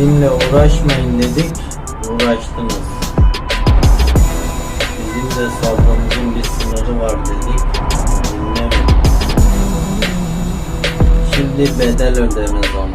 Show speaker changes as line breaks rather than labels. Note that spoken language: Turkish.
Sizinle uğraşmayın dedik, uğraştınız. Bizim de sabrımızın bir sınırı var dedik, dinlemediniz. Şimdi bedel ödeme zamanı.